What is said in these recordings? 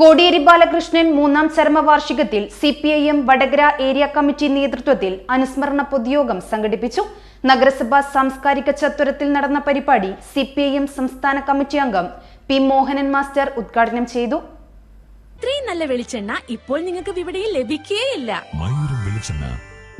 കോടിയേരി ബാലകൃഷ്ണൻ മൂന്നാം ചരമവാർഷികത്തിൽ C P I M Vadakara area committee നേതൃത്വത്തിൽ അനുസ്മരണ പൊതുയോഗം സംഘടിപ്പിച്ചു. നഗരസഭാ സാംസ്കാരിക ചത്വരത്തിൽ നടന്ന പരിപാടി സി പി ഐ എം സംസ്ഥാന കമ്മിറ്റി അംഗം പി മോഹനൻ മാസ്റ്റർ ഉദ്ഘാടനം ചെയ്തു. ഇത്രയും നല്ല വെളിച്ചെണ്ണ ഇപ്പോൾ നിങ്ങൾക്ക് വിപണിയിൽ ലഭിക്കുകയില്ല മയൂരം വെളിച്ചെണ്ണ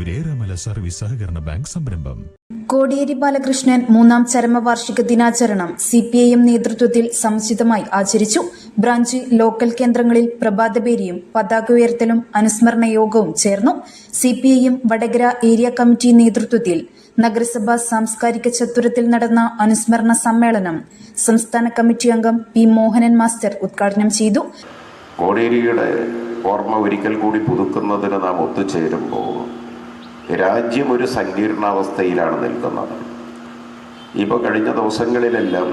ഒരേറെമല സർവീസ് സഹകരണ ബാങ്ക് സംരംഭം. കോടിയേരി ബാലകൃഷ്ണൻ മൂന്നാം ചരമവാർഷിക ദിനാചരണം സി പി ഐ എം നേതൃത്വത്തിൽ സമുചിതമായി ആചരിച്ചു. ബ്രാഞ്ച് ലോക്കൽ കേന്ദ്രങ്ങളിൽ പ്രഭാതപേരിയും പതാക ഉയർത്തലും അനുസ്മരണ യോഗവും ചേർന്നു സി പി ഐയും വടകര ഏരിയ കമ്മിറ്റി നേതൃത്വത്തിൽ നഗരസഭാ സാംസ്കാരിക ചത്വരത്തിൽ നടന്ന അനുസ്മരണ സമ്മേളനം സംസ്ഥാന കമ്മിറ്റി അംഗം പി മോഹനൻ മാസ്റ്റർ ഉദ്ഘാടനം ചെയ്തു. കോടേരിയുടെ ഓർമ്മ ഒരിക്കൽ കൂടി പുതുക്കുന്നതിന് നാം ഒത്തുചേരുമ്പോൾ രാജ്യം ഒരു സങ്കീർണാവസ്ഥയിലാണ് നിൽക്കുന്നത്. ഇപ്പോൾ കഴിഞ്ഞ ദിവസങ്ങളിലെല്ലാം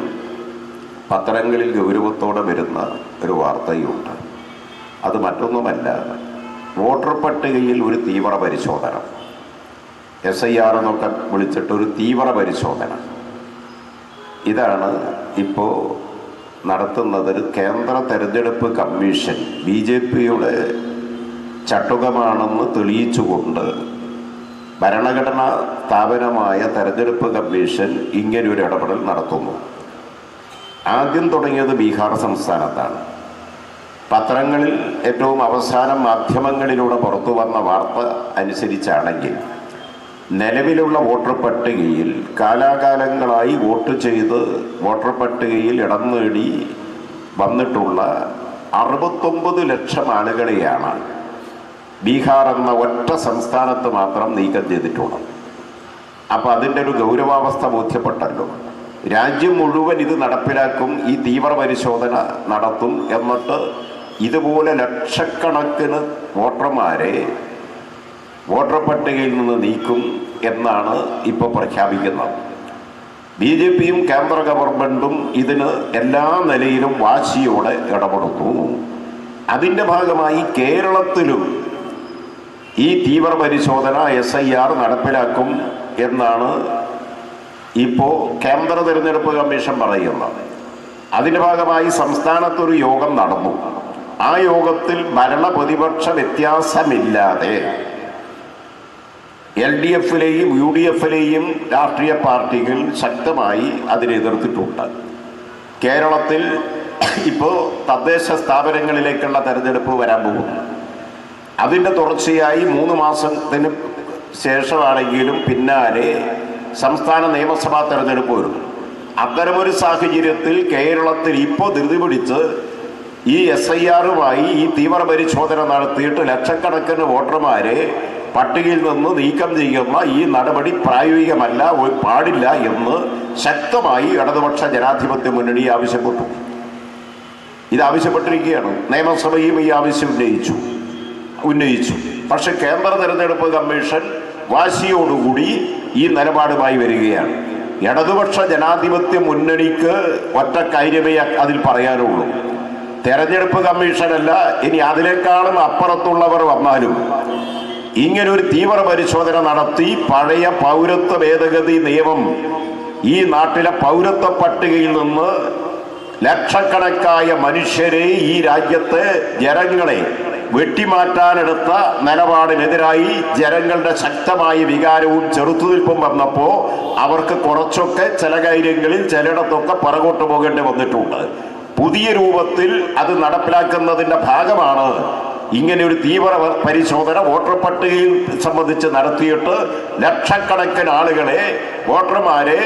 പത്രങ്ങളിൽ ഗൗരവത്തോടെ വരുന്ന ഒരു വാർത്തയുണ്ട്. അത് മറ്റൊന്നുമല്ല വോട്ടർ പട്ടികയിൽ ഒരു തീവ്ര പരിശോധന. എസ് ഐ ആർ എന്നൊക്കെ വിളിച്ചിട്ട് ഒരു തീവ്ര പരിശോധന. ഇതാണ് ഇപ്പോൾ നടത്തുന്നത് കേന്ദ്ര തെരഞ്ഞെടുപ്പ് കമ്മീഷൻ. ബി ജെ പിയുടെ ചട്ടുകമാണെന്ന് തെളിയിച്ചുകൊണ്ട് ഭരണഘടനാ സ്ഥാപനമായ തെരഞ്ഞെടുപ്പ് കമ്മീഷൻ ഒരു ഇടപെടൽ നടത്തുന്നു. ആദ്യം തുടങ്ങിയത് ബീഹാർ സംസ്ഥാനത്താണ്. പത്രങ്ങളിൽ ഏറ്റവും അവസാനം മാധ്യമങ്ങളിലൂടെ പുറത്തു വന്ന വാർത്ത അനുസരിച്ചാണെങ്കിൽ നിലവിലുള്ള വോട്ടർ പട്ടികയിൽ കാലാകാലങ്ങളായി വോട്ട് ചെയ്ത് വോട്ടർ പട്ടികയിൽ ഇടം നേടി വന്നിട്ടുള്ള അറുപത്തൊമ്പത് ലക്ഷം ആളുകളെയാണ് ബീഹാർ എന്ന ഒറ്റ സംസ്ഥാനത്ത് മാത്രം നീക്കം ചെയ്തിട്ടുള്ളത്. അപ്പോൾ അതിന്റെ ഒരു ഗൗരവാവസ്ഥ ബോധ്യപ്പെട്ടല്ലോ. രാജ്യം മുഴുവൻ ഇത് നടപ്പിലാക്കും ഈ തീവ്ര പരിശോധന നടത്തും എന്നിട്ട് ഇതുപോലെ ലക്ഷക്കണക്കിന് വോട്ടർമാരെ വോട്ടർ പട്ടികയിൽ നിന്ന് നീക്കും എന്നാണ് ഇപ്പോൾ പ്രഖ്യാപിക്കുന്നത്. ബി ജെ പിയും കേന്ദ്ര ഗവൺമെന്റും ഇതിന് എല്ലാ നിലയിലും വാശിയോടെ ഇടപെടുന്നു. അതിന്റെ ഭാഗമായി കേരളത്തിലും ഈ തീവ്ര പരിശോധന എസ് ഐ ആർ നടപ്പിലാക്കും എന്നാണ് ഇപ്പോൾ കേന്ദ്ര തിരഞ്ഞെടുപ്പ് കമ്മീഷൻ പറയുന്നത് അതിന്റെ ഭാഗമായി സംസ്ഥാനത്തൊരു യോഗം നടന്നു. ആ യോഗത്തിൽ ഭരണപ്രതിപക്ഷ വ്യത്യാസമില്ലാതെ എൽ ഡി എഫിലെയും യു ഡി എഫിലെയും രാഷ്ട്രീയ പാർട്ടികൾ ശക്തമായി അതിനെതിർത്തിട്ടുണ്ട്. കേരളത്തിൽ ഇപ്പോൾ തദ്ദേശ സ്ഥാപനങ്ങളിലേക്കുള്ള തെരഞ്ഞെടുപ്പ് വരാൻ പോകുന്നു. അതിന്റെ തുടർച്ചയായി മൂന്ന് മാസത്തിന് ശേഷമാണെങ്കിലും പിന്നാലെ സംസ്ഥാന നിയമസഭാ തെരഞ്ഞെടുപ്പ് വരുന്നു. അത്തരമൊരു സാഹചര്യത്തിൽ കേരളത്തിൽ ഇപ്പോൾ ധൃതി പിടിച്ച് ഈ എസ് ഐ ആറുമായി ഈ തീവ്ര പരിശോധന നടത്തിയിട്ട് ലക്ഷക്കണക്കിന് വോട്ടർമാരെ പട്ടികയിൽ നിന്ന് നീക്കം ചെയ്യുന്ന ഈ നടപടി പ്രായോഗികമല്ല പാടില്ല എന്ന് ശക്തമായി ഇടതുപക്ഷ ജനാധിപത്യ മുന്നണി ആവശ്യപ്പെട്ടു. ഇത് ആവശ്യപ്പെട്ടിരിക്കുകയാണ്. നിയമസഭയും ഈ ആവശ്യം ഉന്നയിച്ചു. ഉന്നയിച്ചു. പക്ഷെ കേന്ദ്ര തെരഞ്ഞെടുപ്പ് കമ്മീഷൻ വാശിയോടുകൂടി ഈ നിലപാടുമായി വരികയാണ്. ഇടതുപക്ഷ ജനാധിപത്യ മുന്നണിക്ക് ഒറ്റ കാര്യമേ അതിൽ പറയാനുള്ളൂ. തെരഞ്ഞെടുപ്പ് കമ്മീഷനല്ല ഇനി അതിനേക്കാളും അപ്പുറത്തുള്ളവർ വന്നാലും ഇങ്ങനൊരു തീവ്ര പരിശോധന നടത്തി പഴയ പൗരത്വ ഭേദഗതി നിയമം ഈ നാട്ടിലെ പൗരത്വ പട്ടികയിൽ നിന്ന് ലക്ഷക്കണക്കായ മനുഷ്യരെ ഈ രാജ്യത്തെ ജനങ്ങളെ വെട്ടിമാറ്റാനെടുത്ത നിലപാടിനെതിരായി ജനങ്ങളുടെ ശക്തമായ വികാരവും ചെറുത്തുനിൽപ്പും വന്നപ്പോൾ അവർക്ക് കുറച്ചൊക്കെ ചില കാര്യങ്ങളിൽ ചിലയിടത്തൊക്കെ പുറകോട്ട് പോകേണ്ടി വന്നിട്ടുണ്ട്. പുതിയ രൂപത്തിൽ അത് നടപ്പിലാക്കുന്നതിന്റെ ഭാഗമാണ് ഇങ്ങനെ ഒരു തീവ്ര പരിശോധന വോട്ടർ പട്ടികയിൽ സംബന്ധിച്ച് നടത്തിയിട്ട് ലക്ഷക്കണക്കിന് ആളുകളെ വോട്ടർമാരെ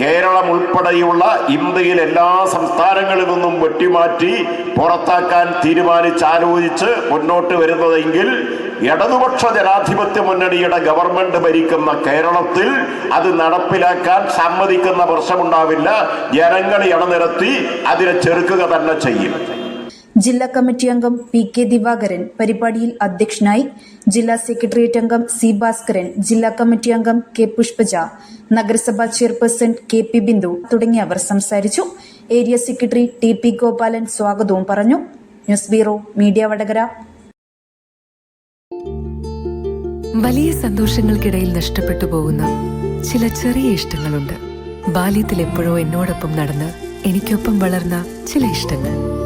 കേരളം ഉൾപ്പെടെയുള്ള ഇന്ത്യയിൽ എല്ലാ സംസ്ഥാനങ്ങളിൽ നിന്നും വെട്ടിമാറ്റി പുറത്താക്കാൻ തീരുമാനിച്ചാലോചിച്ച് മുന്നോട്ട് വരുന്നതെങ്കിൽ ഇടതുപക്ഷ ജനാധിപത്യ മുന്നണിയുടെ ഗവൺമെന്റ് ഭരിക്കുന്ന കേരളത്തിൽ അത് നടപ്പിലാക്കാൻ സമ്മതിക്കുന്ന പ്രശ്നമുണ്ടാവില്ല. ജനങ്ങൾ ഇടനിരത്തി അതിനെ ചെറുക്കുക തന്നെ ചെയ്യും. ജില്ലാ കമ്മിറ്റി അംഗം പി കെ ദിവാകരൻ പരിപാടിയിൽ അധ്യക്ഷനായി ജില്ലാ സെക്രട്ടേറിയറ്റ് അംഗം സി ഭാസ്കരൻ ജില്ലാ കമ്മിറ്റി അംഗം കെ പുഷ്പജ നഗരസഭാ ചെയർപേഴ്സൺ കെ പി ബിന്ദു തുടങ്ങിയവർ സംസാരിച്ചു. Area secretary T P Gopalan സ്വാഗതവും പറഞ്ഞു. News bureau media Vadakara. വലിയ സന്തോഷങ്ങൾക്കിടയിൽ നഷ്ടപ്പെട്ടു പോകുന്ന ചില ചെറിയ ഇഷ്ടങ്ങളുണ്ട്. ബാല്യത്തിൽ എപ്പോഴോ എന്നോടൊപ്പം നടന്ന് എനിക്കൊപ്പം വളർന്ന ചില ഇഷ്ടങ്ങൾ.